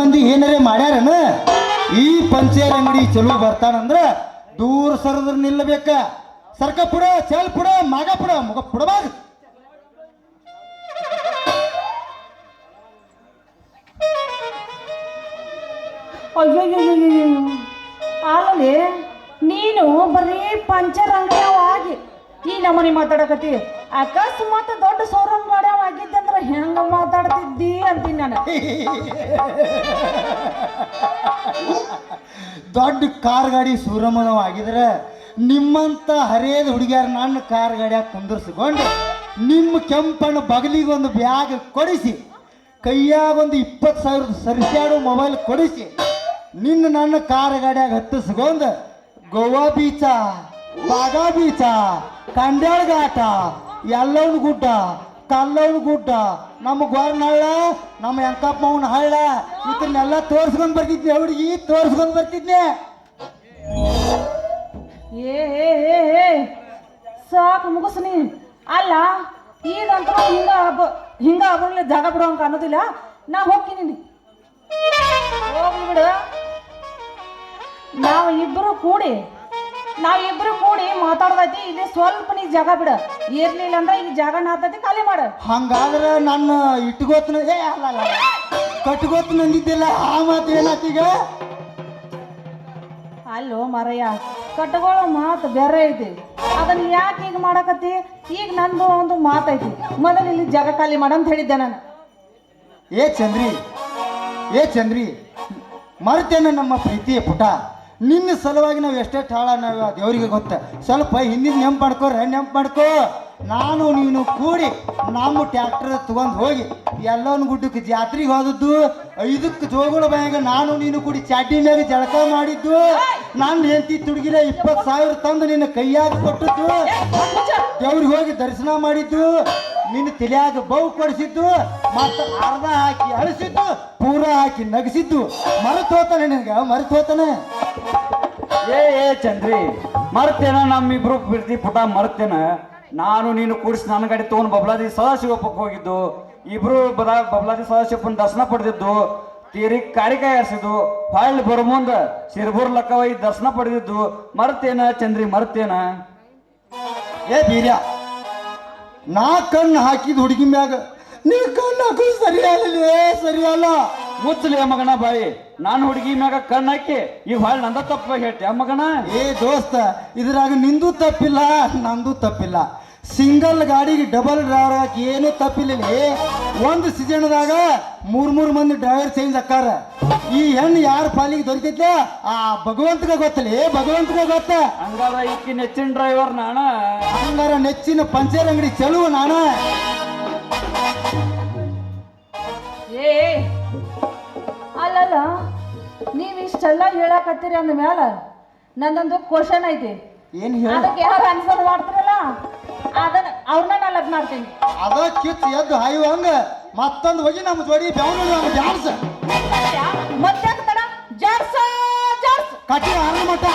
ಮಂದಿ ಏನಾರೇ ಮಾಡ್ಯಾರನ? ಈ ಪಂಚೇರ್ ಅಂಗಡಿ ಚಲೋ ಬರ್ತಾನಂದ್ರ ದೂರ ಸರದ್ರ ನಿಲ್ಲಬೇಕ. ಸರ್ಕ ಪುಡ ಚಲ್ ಪುಡ, ಮಾಗ ಪುಡ, ಮುಗ ಪುಡಬಾಗ ನೀನು ಬರೀ ಪಂಚರ್ ಅಂಗಡಿಯವ ಆಗಿ. ಈ ನಮ್ಮನೆ ಮಾತಾಡಕತ್ತಿ. ಅಕಸ್ಮಾತ್ ದೊಡ್ಡ ಸೌರಂಗ್ ಮಾಡ್ಯಾವ ಆಗಿದ್ದಂದ್ರೆ ಹೆಂಗ ಮಾತಾಡ್ತಿದ್ದಿ ಅಂತೀನಿ ನಾನು. ದೊಡ್ಡ ಕಾರ್ ಗಾಡಿ ಸೂರಮನವ ನಿಮ್ಮಂತ ಹರಿಯದ ಹುಡುಗಿಯರ ನನ್ನ ಕಾರ್ ಗಾಡಿಯಾಗ ಕುಂದರ್ಸ್ಕೊಂಡು ನಿಮ್ಮ ಕೆಂಪಣ್ಣ ಬಗಲಿಗೆ ಒಂದು ಬ್ಯಾಗ್ ಕೊಡಿಸಿ, ಕೈಯಾಗ ಒಂದು ಇಪ್ಪತ್ತು ಸಾವಿರದ ಸರಿಸಾಡು ಮೊಬೈಲ್ ಕೊಡಿಸಿ, ನಿನ್ನ ನನ್ನ ಕಾರ್ ಗಾಡಿಯಾಗ ಹತ್ತಿಸ್ಕೊಂಡು ಗೋವಾ ಬೀಚ, ಬಾಗಾ ಬೀಚ, ಕಂಡ್ಯಾಳ ಘಾಟ ಎಲ್ಲವನ್ ಗುಡ್ಡ ಕಲ್ಲವನ್ ಗುಡ್ಡ. ನಮ್ಮ ಗೋರ್ನಹಳ್ಳ ನಮ್ಮ ಎಂಕಪ್ಪ ಅವನ ಹಳ್ಳ ಇದನ್ನೆಲ್ಲ ತೋರ್ಸ್ಕೊಂಡ್ ಬರ್ತಿದ್ನಿ ಹುಡುಗಿ ತೋರ್ಸ್ಕೊಂಡ್ ಬರ್ತಿದ್ನಿ. ಏ ಏ, ಏ, ಸಾಕು ಮುಗಿಸ್ನಿ ಅಲ್ಲ ಈಗಂತೂ ಹಿಂಗ ಹಬ್ಬ ಹಿಂಗ ಹಬ್ಬಗಳಲ್ಲಿ ಜಾಗ ಬಿಡುವಂಗ ಅನ್ನೋದಿಲ್ಲ. ನಾ ಹೋಗ್ತೀನಿ ಹೋಗ್ಲಿ ಬಿಡು. ನಾವು ಕೂಡಿ ನಾವಿಬ್ರು ಕೂಡಿ ಮಾತಾಡ್ದೈತಿ ಇಲ್ಲಿ ಸ್ವಲ್ಪ ನೀ ಜಾಗ ಬಿಡ. ಇರ್ಲಿಲ್ಲ ಅಂದ್ರೆ ಈ ಜಾಗ ನಾತೈತಿ ಖಾಲಿ ಮಾಡು. ಹಂಗಾದ್ರ ನನ್ನ ಇಟ್ಕೋತನ ಏ ಅಲ್ಲ ಅಲ್ಲ. ಕಟ್ಕೋತ ಅಂದಿದ್ದಿಲ್ಲ ಆ ಮಾತು ಏನಾತೀಗ ಅಲ್ಲೋ ಮರಯ್ಯ ಕಟ್ಕೊಳ್ಳೋ ಮಾತು ಬೇರೆ ಐತಿ. ಅದನ್ನ ಯಾಕೆ ಈಗ ಮಾಡಕತ್ತಿ? ಈಗ ನಂದು ಒಂದು ಮಾತೈತಿ. ಮೊದಲು ಇಲ್ಲಿ ಜಾಗ ಖಾಲಿ ಮಾಡ ಅಂತ ಹೇಳಿದ್ದೆ ನಾನು. ಏ ಚಂದ್ರಿ ಏ ಚಂದ್ರಿ ಮರ್ತೇನೆ ನಮ್ಮ ಪ್ರೀತಿಯ ಪುಟ. ನಿನ್ನ ಸಲುವಾಗಿ ನಾವು ಎಷ್ಟೇ ನಾವು ದೇವರಿಗೆ ಗೊತ್ತ. ಸ್ವಲ್ಪ ಹಿಂದಿನ ನೆಂಪು ರೆ ನೆಂಪು ಮಾಡ್ಕೋ. ನಾನು ನೀನು ಕೂಡಿ ನಮ್ಮ ಟ್ಯಾಕ್ಟರ್ ತಗೊಂಡು ಹೋಗಿ ಎಲ್ಲೋನ್ ಗುಡ್ಡಕ್ಕೆ ಜಾತ್ರೆಗೆ ಹೋದದ್ದು, ಐದಕ್ಕೆ ಜೋಗುಳ ಬಾಯಾಗ ನಾನು ನೀನು ಕೂಡಿ ಚಾಟಿ ಮ್ಯಾಗ ಜಳಕ ಮಾಡಿದ್ದು. ನಾನು ಹೆಂಡತಿ ತುಡುಗಿರ ಇಪ್ಪತ್ತು ಸಾವಿರ ತಂದು ನಿನ್ನ ಕೈಯಾಗ ಕೊಟ್ಟದ್ದು. ದೇವ್ರಿಗೆ ಹೋಗಿ ದರ್ಶನ ಮಾಡಿದ್ದು. ನಿನ್ನ ತಲೆಯಾಗ ಬೌ ಕೊಡಿಸಿದ್ದು. ಮತ್ತು ಅರ್ಧ ಹಾಕಿ ಅಳಿಸಿದ್ದು, ಪೂರ ಹಾಕಿ ನಗಿಸಿದ್ದು. ಮರೆತು ಹೋತಾನೆ ನಿನಗೆ ಮರೆತು ಹೋತಾನೆ ಏ ಏ, ಚಂದ್ರಿ, ಮರ್ತೇನ? ನಮ್ಮಿಬ್ರು ಬಿಡ್ತಿ ಪುಟ ಮರ್ತೇನ? ನಾನು ನೀನು ಕೂಡಿಸಿ ನನ್ನ ಗಾಡಿ ತಗೊಂಡು ಬಬ್ಲಾದಿ ಸದಾಶಿವಪ್ಪಕ್ಕೆ ಹೋಗಿದ್ದು. ಇಬ್ರು ಬದ ಬಬ್ಲಾದಿ ಸದಾಶಿವಪ್ಪನ ದರ್ಶನ ಪಡೆದಿದ್ದು. ತೀರಿ ಕಾರಿಕಾಯಿ ಆರಿಸಿದ್ದು ಹೊಳ್ಳಿ ಬರೋ ಮುಂದ ಲಕ್ಕ ಲಕ್ಕವೈ ದರ್ಶನ ಪಡೆದಿದ್ದು. ಮರ್ತೇನ ಚಂದ್ರಿ, ಮರ್ತೇನ? ಏ, ಬೀರ್ಯ, ನಾ ಕಣ್ಣು ಹಾಕಿದ ಹುಡುಗಿ ಮ್ಯಾಗ ನೀ ಕಣ್ಣು ಹಾಕೋದು ಸರಿಯಲ್ಲ ಸರಿಯಲ್ಲ. ಮುಚ್ಚಲಿ ಮಗನ ಬಾಯಿ. ನಾನು ಹುಡುಗಿ ಮ್ಯಾಗ ಕಣ್ಣಾಕಿ ಹಾಕಿ ಈಗ ಹೊಳ್ಳಿ ನಂದ ತಪ್ಪ ಹೇಳ್ತೆ ಮಗನ? ಏ ದೋಸ್ತ ಇದ್ರಾಗ ನಿಂದು ತಪ್ಪಿಲ್ಲ ನಂದು ತಪ್ಪಿಲ್ಲ. ಸಿಂಗಲ್ ಗಾಡಿಗೆ ಡಬಲ್ ಡ್ರೈವರ್ ಹಾಕಿ ಏನು ತಪ್ಪಿಲ್ಲ. ಒಂದು ಸೀಸನ್ದಾಗ ಮೂರ್ ಮೂರ್ ಮಂದಿ ಡ್ರೈವರ್ ಚೇಂಜ್ ಅಕ್ಕಾರ. ಈ ಹೆಣ್ಣು ಯಾರ ಪಾಲಿಗೆ ದೊರಿತೈತೆ ಆ ಭಗವಂತಗ ಗೊತ್ತಲ್ಲ ಏ ಭಗವಂತಗ ಗೊತ್ತ. ಹಂಗಾರ ಈಕಿ ನೆಚ್ಚಿನ ಡ್ರೈವರ್ ನಾನ. ಹಂಗಾರ ನೆಚ್ಚಿನ ಪಂಚರ್ ಅಂಗಡಿ ಚಲುವ ನಾನ. ಅಲ್ಲಲ್ಲ ನೀವು ಇಷ್ಟೆಲ್ಲ ಹೇಳಕತ್ತೀರಿ ಅಂದ ಮ್ಯಾಲ ನಂದೊಂದು ಕ್ವಶನ್ ಐತಿ. ಏನ್ ಅದಕ್ಕೆ ಯಾರು ಆನ್ಸರ್ ಮಾಡ್ತಿರಲ್ಲ? ಅದನ್ನ ಅವ್ರನ್ನ ನಾನು ಲಗ್ನ ಮಾಡ್ತೀನಿ. ಅದ ಕಿತ್ ಎದ್ದು ಹಾಯುವ ಹಂಗ ಮತ್ತೊಂದು ಹೋಗಿ ನಮ್ಮ ಜೋಡಿ ಬೆವನು ನಮ್ಮ ಡ್ಯಾನ್ಸ್ ಮತ್ತೆ ತಡ ಜಾರ್ಸ ಜಾರ್ಸ್. ಕಟ್ಟಿ ಆರನ ಮಟ್ಟ.